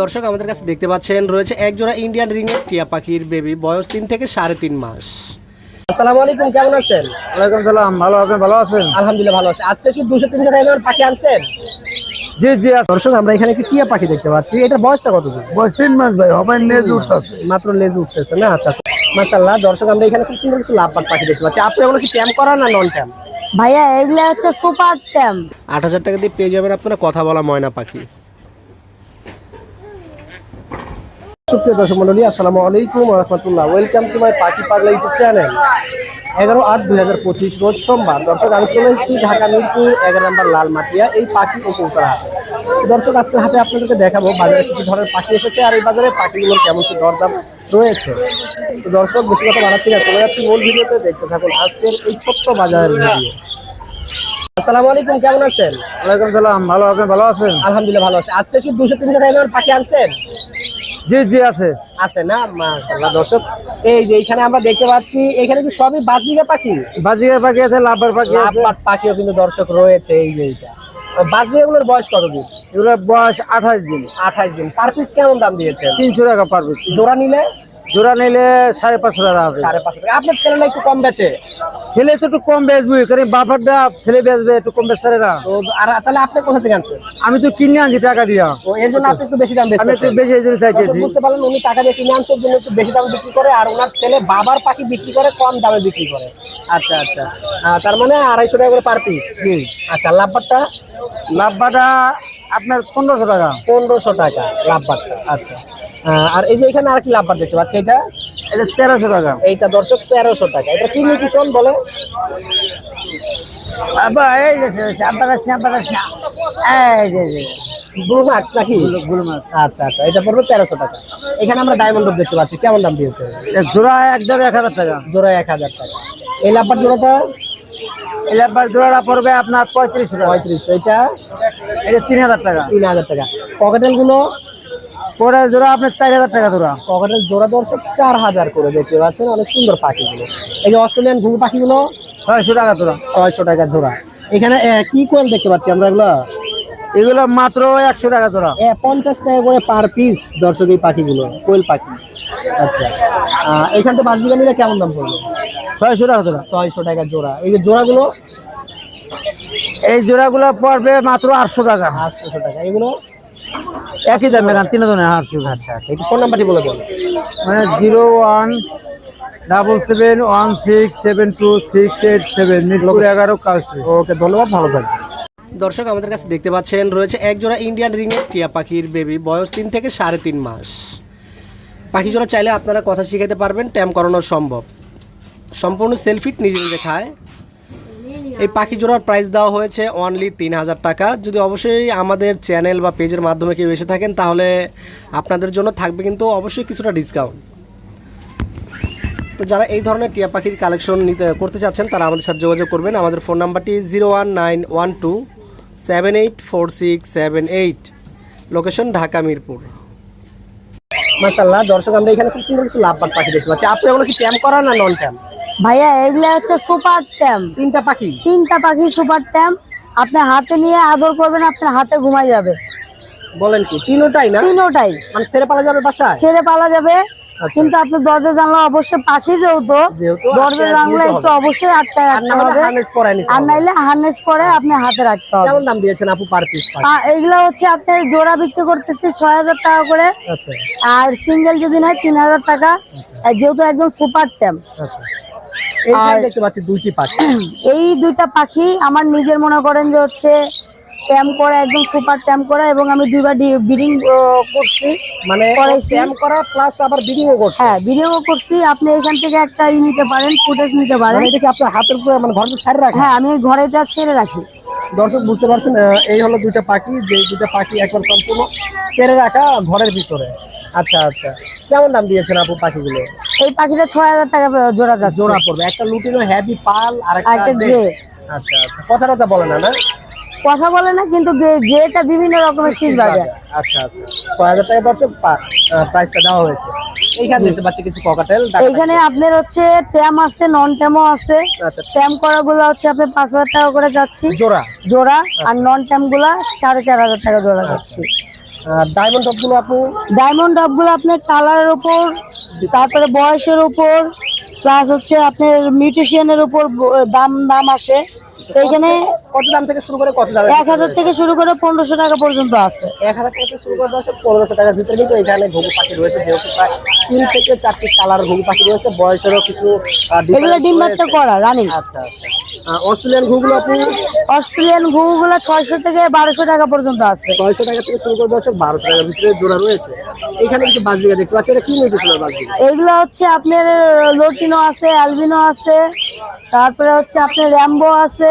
দর্শক আমাদের কাছে দেখতে পাচ্ছেন রয়েছে এক জোড়া ইন্ডিয়ান রিংয়ের টিয়া পাখির বেবি বয়স তিন থেকে সাড়ে তিন মাস। আসসালামু আলাইকুম কেমন আছেন? ওয়ালাইকুম সালাম ভালো আছেন ভালো আছেন? আলহামদুলিল্লাহ ভালো আছে। আজকে কি দুশো তিনশো টাকার পাখি আনছেন? জি জি দর্শক আমরা এখানে একটি টিয়া পাখি দেখতে পাচ্ছি। এটা বয়সটা কত দিন? বয়স তিন মাস ভাই হবে নেজ উঠতেছে। মাত্র লেজ উঠতেছে না? আচ্ছা আচ্ছা। মাশাল্লাহ দর্শক আমরা এখানে খুব সুন্দর কিছু লাভবাদ পাখি দেখতে পাচ্ছি। আপনি ওগুলো কি ট্যাম করা না নন ট্যাম ভাইয়া এগুলো হচ্ছে সুপার ট্যাম্প আট হাজার টাকা দিয়ে পেয়ে যাবেন আপনারা কথা বলা ময়না পাখি। সুপ্রিয় দর্শক মন্ডলী আসসালামু আলাইকুম রহমতুল্লাহ। ওয়েলকাম টু মাই পাখি পাগলা ইউটিউব চ্যানেল। এগারো আট দুই হাজার পঁচিশ রোজ সোমবার। দর্শক আমি চলে এসেছি ঢাকা মিরপুর এগারো নম্বর লাল মাটিয়া এই পাখি ও দর্শক আজকে হাতে আপনাদেরকে দেখাবো বাজারে কিছু ধরনের পাখি এসেছে আর এই বাজারে পাখিগুলোর কেমন কি দরদাম রয়েছে। তো দর্শক বেশি কথা বাড়াচ্ছি না চলে যাচ্ছি মূল ভিডিওতে। দেখতে থাকুন আজকের এই ছোট্ট বাজারের ভিডিও। আসসালামু আলাইকুম কেমন আছেন? ওয়ালাইকুম সালাম ভালো আছেন ভালো আছেন? আলহামদুলিল্লাহ ভালো আছে। আজকে কি দুশো তিনশো টাকার পাখি আনছেন? জি জি আছে। আছে না? মাশাআল্লাহ দর্শক এই যে এখানে আমরা দেখতে পাচ্ছি এখানে কি সবই বাজরিকা পাখি? বাজিগার পাখি আছে লাভবার পাখি আছে। লাভবাট পাখিও কিন্তু দর্শক রয়েছে এই যে এইটা। বাজরিকাগুলোর বয়স কতদিন এগুলোর বয়স আঠাশ দিন। আঠাশ দিন। পার পিস কেমন দাম দিয়েছেন? তিনশো টাকা পারবে জোড়া নিলে? জোড়া নিলে সাড়ে পাঁচশো টাকা হবে। সাড়ে পাঁচশো টাকা। আপনার ছেলেটা একটু কম বেচে? ছেলে তো একটু কম বেচবি কারণ বাপারটা ছেলে বেচবে একটু কম বেচতে না। তো আর তাহলে আপনি কোথা থেকে আনছেন? আমি তো কিনে আনছি টাকা দিয়া। এর জন্য আপনি একটু বেশি দাম আমি একটু বেশি এই জন্য চাইছি বুঝতে পারলেন উনি টাকা দিয়ে কিনে আনছে এর জন্য একটু বেশি দামে বিক্রি করে আর ওনার ছেলে বাবার পাখি বিক্রি করে কম দামে বিক্রি করে। আচ্ছা আচ্ছা। তার মানে আড়াইশো টাকা করে পার পিস আচ্ছা লাভবারটা? লাভবাটা আপনার পনেরোশো টাকা। পনেরোশো টাকা লাভবারটা। আচ্ছা। আর এই যে এখানে আর কি লাভবার দেখতে পাচ্ছি এটা? এটা তেরোশো টাকা। এইটা দর্শক তেরোশো টাকা। এটা কি নিউট্রিশন বলে? আব্বা এই যে এই যে ব্লু মার্কস নাকি? গুলো মাছ আচ্ছা আচ্ছা এটা পড়বে তেরোশো টাকা। এখানে আমরা ডায়মন্ড দেখতে পাচ্ছি কেমন দাম দিয়েছে? জোড়া একদম এক হাজার টাকা। জোড়া এক হাজার টাকা। এই লাভবার জোড়াটা? এই লাভবার জোড়াটা পড়বে আপনার পঁয়ত্রিশশো টাকা। পঁয়ত্রিশশো এটা এটা তিন হাজার টাকা। তিন হাজার টাকা। পকেটেল গুলো জোড়া আপনার চার হাজার টাকা জোড়া। পকেটেল জোড়া দর্শক চার হাজার করে দেখতে পাচ্ছেন অনেক সুন্দর পাখিগুলো। এই যে অস্ট্রেলিয়ান ঘুঘু পাখিগুলো ছয়শো টাকা জোড়া। ছয়শো টাকা জোড়া। এখানে কি কোয়েল দেখতে পাচ্ছি আমরা এগুলো? এগুলো মাত্র একশো টাকা জোড়া। পঞ্চাশ টাকা করে পার পিস দর্শক এই পাখিগুলো কোয়েল পাখি। আচ্ছা। এখান থেকে পাঁচ বিঘা নিলে কেমন দাম পড়বে? ছয়শো টাকা জোড়া। ছয়শো টাকা জোড়া। এই যে জোড়াগুলো? এই জোড়াগুলো পড়বে মাত্র আটশো টাকা। আটশোশো টাকা। এগুলো? একই দাম এখানে তিন জনের আটশো আচ্ছা আচ্ছা একটু ফোন নাম্বারটি বলে দেন। মানে zero one double seven one six seven two six eight seven Mirpur এগারো কালসি ওকে ধন্যবাদ ভালো থাকবেন। দর্শক আমাদের কাছে দেখতে পাচ্ছেন রয়েছে এক জোড়া ইন্ডিয়ান রিংয়ের টিয়া পাখির বেবি বয়স তিন থেকে সাড়ে তিন মাস। পাখি জোড়া চাইলে আপনারা কথা শিখাতে পারবেন ট্যাম করানো সম্ভব। সম্পূর্ণ সেলফিট নিজে নিজে খায় এই পাখি জোড়ার প্রাইস দেওয়া হয়েছে অনলি তিন হাজার টাকা। যদি অবশ্যই আমাদের চ্যানেল বা পেজের মাধ্যমে কেউ এসে থাকেন, তাহলে আপনাদের জন্য থাকবে কিন্তু অবশ্যই কিছুটা ডিসকাউন্ট তো যারা এই ধরনের টিয়া পাখির কালেকশন নিতে করতে চাচ্ছেন, তারা আমাদের সাথে যোগাযোগ করবেন। আমাদের ফোন নাম্বারটি zero one nine one two seven eight four six seven eight location Dhaka, Mirpur. মাসাল্লাহ দর্শক, আমরা এখানে খুব সুন্দর কিছু লাভবাদ পাখি দেখতে পাচ্ছি। আপনি ওগুলো কি ক্যাম্প করা না নন ট্যাম ভাইয়া এগুলো হচ্ছে সুপার ট্যাম্প তিনটা পাখি? তিনটা পাখি সুপার ট্যাম্প আপনি হাতে নিয়ে আদর করবেন আপনার হাতে ঘুমাই যাবে। বলেন কি তিনোটাই না? তিনোটাই। মানে ছেড়ে পালা যাবে বাসায়? ছেড়ে পালা যাবে আচ্ছা। কিন্তু আপনি দরজা জানলা অবশ্যই পাখি যেহেতু দরজা জানলা একটু অবশ্যই আটকায় না রাখতে হবে। আর। নাইলে হার্নেস পরে আপনি হাতে রাখতে হবে। কেমন দাম দিয়েছেন আপু পার পিস এগুলো হচ্ছে আপনার জোড়া বিক্রি করতেছি ছয় হাজার টাকা করে। আচ্ছা। আর সিঙ্গেল যদি নেয় তিন হাজার টাকা। আর যেহেতু একদম সুপার ট্যাম্প আচ্ছা। আর- দেখতে পাচ্ছি দুইটি পাখি। এই দুইটা পাখি আমার নিজের মনে করেন যে হচ্ছে ট্যাম্প করা একদম সুপার ট্যাম্প করা এবং আমি দুইবার ব্রিডিং করছি মানে ট্যাম করা প্লাস আবার বিডিংও করছে। হ্যাঁ ভিডিও করছি। আপনি এখান থেকে একটা ই নিতে পারেন ফুটেজ নিতে পারেন। মানে এটা কি আপনার হাতের উপরে মানে ঘরের সাইড রাখা? হ্যাঁ আমি ঘরেটা ছেড়ে রাখি। দর্শক বুঝতে পারছেন এই হলো দুইটা পাখি যে দুইটা পাখি একবার সম্পূর্ণ ছেড়ে রাখা ঘরের ভিতরে। আচ্ছা আচ্ছা। কেমন দাম দিয়েছেন আপু পাখিগুলো? এই পাখিটা ছয় হাজার টাকা জোড়া যাচ্ছে। জোড়া পড়বে। একটা লুটিনো হ্যাভি পাল আর একটা গ্রে। আচ্ছা আচ্ছা। কথা কথা বলে না না? কথা বলে না কিন্তু বিভিন্ন রকমের শীত বাজে আচ্ছা আচ্ছা। ছয় হাজার টাকা দর্শক প্রাইসটা দেওয়া হয়েছে। এইখানে দেখতে পাচ্ছি কিছু ককাটেল এইখানে আপনার হচ্ছে ট্যাম আছে নন ট্যামও আছে। আচ্ছা। ট্যাম করা গুলো হচ্ছে আপনি পাঁচ হাজার টাকা করে যাচ্ছি। জোড়া? জোড়া আর নন ট্যামগুলা সাড়ে চার হাজার টাকা জোড়া যাচ্ছে। আর ডায়মন্ড টপগুলো আপু ডায়মন্ড ডবগুলো আপনার কালারের উপর তারপরে বয়সের উপর প্লাস হচ্ছে আপনার মিউটেশনের উপর দাম দাম আসে। তো এখানে কত দাম থেকে শুরু করে কত দাম এক হাজার থেকে শুরু করে পনেরোশো টাকা পর্যন্ত আছে এক হাজার থেকে শুরু করে দশ পনেরোশো টাকার ভিতরে কিন্তু এখানে ঘুঘু পাখি রয়েছে যেহেতু প্রায় তিন থেকে চারটি কালার ঘুঘু পাখি রয়েছে বয়সেরও কিছু এগুলো ডিম বাচ্চা করা রানিং আচ্ছা আচ্ছা। অস্ট্রেলিয়ান ঘুঘুগুলো আপনি অস্ট্রেলিয়ান ঘুঘুগুলো ছয়শো থেকে বারোশো টাকা পর্যন্ত আছে। ছয়শো টাকা থেকে শুরু করে দর্শক বারোশো টাকার ভিতরে জোড়া রয়েছে। এখানে কিছু বাজরিকা দেখতে পাচ্ছি। এটা কি মিউটেশনের বাজরিকা? এইগুলো হচ্ছে আপনার লোটিনো আছে অ্যালবিনো আছে তারপরে হচ্ছে আপনার র্যাম্বো আছে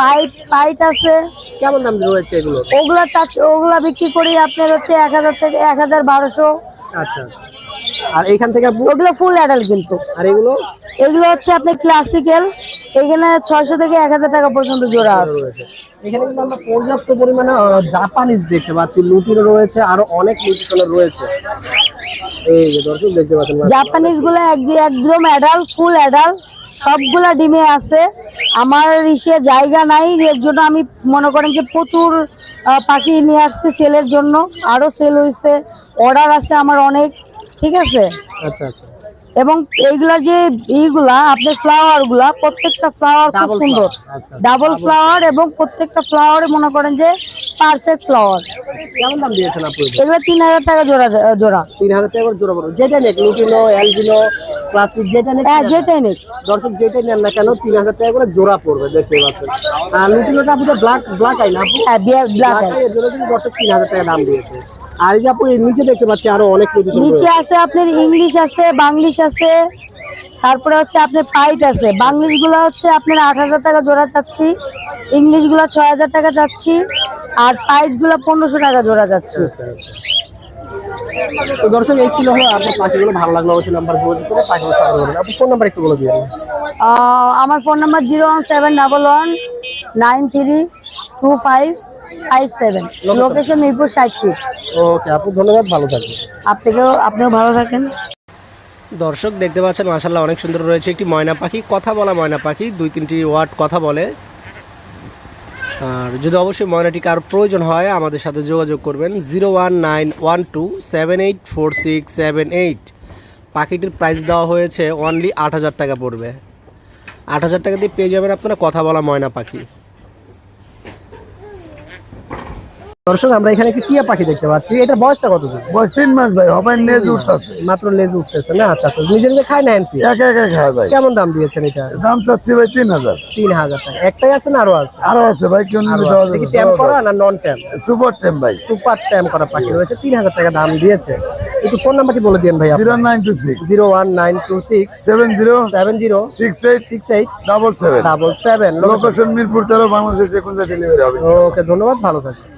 পাইট পাইট আছে। কেমন দাম রয়েছে এগুলো? ওগুলা ওগুলা বিক্রি করি আপনার হচ্ছে এক হাজার থেকে এক হাজার বারোশো। আচ্ছা আচ্ছা। আর এখান থেকে ওগুলো ফুল অ্যাডাল্ট কিন্তু। আর এগুলো? এগুলো হচ্ছে আপনার ক্লাসিক্যাল এখানে ছয়শো থেকে এক হাজার টাকা পর্যন্ত জোড়া আছে। এখানে কিন্তু আমরা পর্যাপ্ত পরিমাণে জাপানিজ দেখতে পাচ্ছি। লুটিনো রয়েছে আরও অনেক লুটিনো রয়েছে। এই যে দর্শক দেখতে পাচ্ছেন জাপানিজগুলো একদম অ্যাডাল ফুল অ্যাডাল সবগুলা ডিমে আছে। আমার ইসে জায়গা নাই এর জন্য আমি মনে করেন যে প্রচুর পাখি নিয়ে আসছি সেলের জন্য। আরও সেল হয়েছে অর্ডার আছে আমার অনেক। ঠিক আছে? আচ্ছা আচ্ছা। এবং এইগুলার যে এইগুলা আপনার ফ্লাওয়ারগুলা প্রত্যেকটা ফ্লাওয়ার খুব সুন্দর। আচ্ছা। ডাবল ফ্লাওয়ার এবং প্রত্যেকটা ফ্লাওয়ারে মনে করেন যে পারফেক্ট ফ্লাওয়ার কেমন দাম দিয়েছেন আপনি এগুলো? তিন হাজার টাকা জোড়া জোড়া। তিন হাজার টাকা জোড়া পড়বে যেটা নেক লুটিনো অ্যালবিনো ক্লাসিক যেটা নেক। হ্যাঁ যেটাই নেই দর্শক যেটাই নেন না কেন তিন হাজার টাকা করে জোড়া পড়বে দেখতে পাচ্ছেন। আর লুটিনোটা আপনি ব্ল্যাক ব্ল্যাক আই না হ্যাঁ ব্ল্যাক আই জন্য দর্শক তিন হাজার টাকা দাম দিয়েছে। আর এই যে আপু নিচে দেখতে পাচ্ছি আরও অনেক লুটিনো নিচে আছে আপনার ইংলিশ আছে বাংলিশ আছে তারপরে হচ্ছে আপনার পাইট আছে। বাংলিশগুলো হচ্ছে আপনার আট হাজার টাকা জোড়া চাচ্ছি ইংলিশগুলো ছয় হাজার টাকা চাচ্ছি আর পাইটগুলো পনেরোশো টাকা জোড়া যাচ্ছি। আচ্ছা আচ্ছা। তো দর্শক এই ছিল হলো আপনার পাখিগুলো ভালো লাগল অবশ্যই নাম্বার যোগাযোগ করে পাখিগুলো সংগ্রহ করবেন। আপনি ফোন নাম্বার একটু বলে আহ, আমার phone number zero one seven double one nine three two five five seven. Location Mirpur ষাট ফিট ওকে আপু ধন্যবাদ ভালো থাকবেন। আপনাকেও আপনিও ভালো থাকেন। দর্শক দেখতে পাচ্ছেন মাসাল্লাহ অনেক সুন্দর রয়েছে একটি ময়না পাখি। কথা বলা ময়না পাখি দুই তিনটি ওয়ার্ড কথা বলে। আর যদি অবশ্যই ময়নাটি কার প্রয়োজন হয় আমাদের সাথে যোগাযোগ করবেন zero one nine one two seven eight four six seven eight. পাখিটির প্রাইস দেওয়া হয়েছে অনলি আট হাজার টাকা পড়বে। আট হাজার টাকা দিয়ে পেয়ে যাবেন আপনারা কথা বলা ময়না পাখি। দর্শক আমরা এখানে একটি টিয়া পাখি দেখতে পাচ্ছি। এটা বয়সটা কত বয়স তিন মাস ভাই হবে লেজ উঠতেছে। মাত্র লেজ উঠতেছে না? আচ্ছা আচ্ছা নিজে নিজে খায় না এনপি একা একা খায় ভাই। কেমন দাম দিয়েছেন এটা? দাম চাচ্ছি ভাই তিন হাজার। তিন হাজার টাকা। একটাই আছে না আরও আছে? আরও আছে ভাই কেউ নিলে দেওয়া যাবে ট্যাম করা না নন ট্যাম সুপার টেম ভাই। সুপার ট্যাম করা পাখি রয়েছে। তিন হাজার টাকা দাম দিয়েছে। একটু ফোন নাম্বারটি বলে দিন ভাই zero nine two six zero one nine two six seven zero seven zero six eight six eight double seven double seven location Mirpur তেরো বাংলাদেশে যে কোনো ডেলিভারি হবে ওকে ধন্যবাদ ভালো থাকবেন।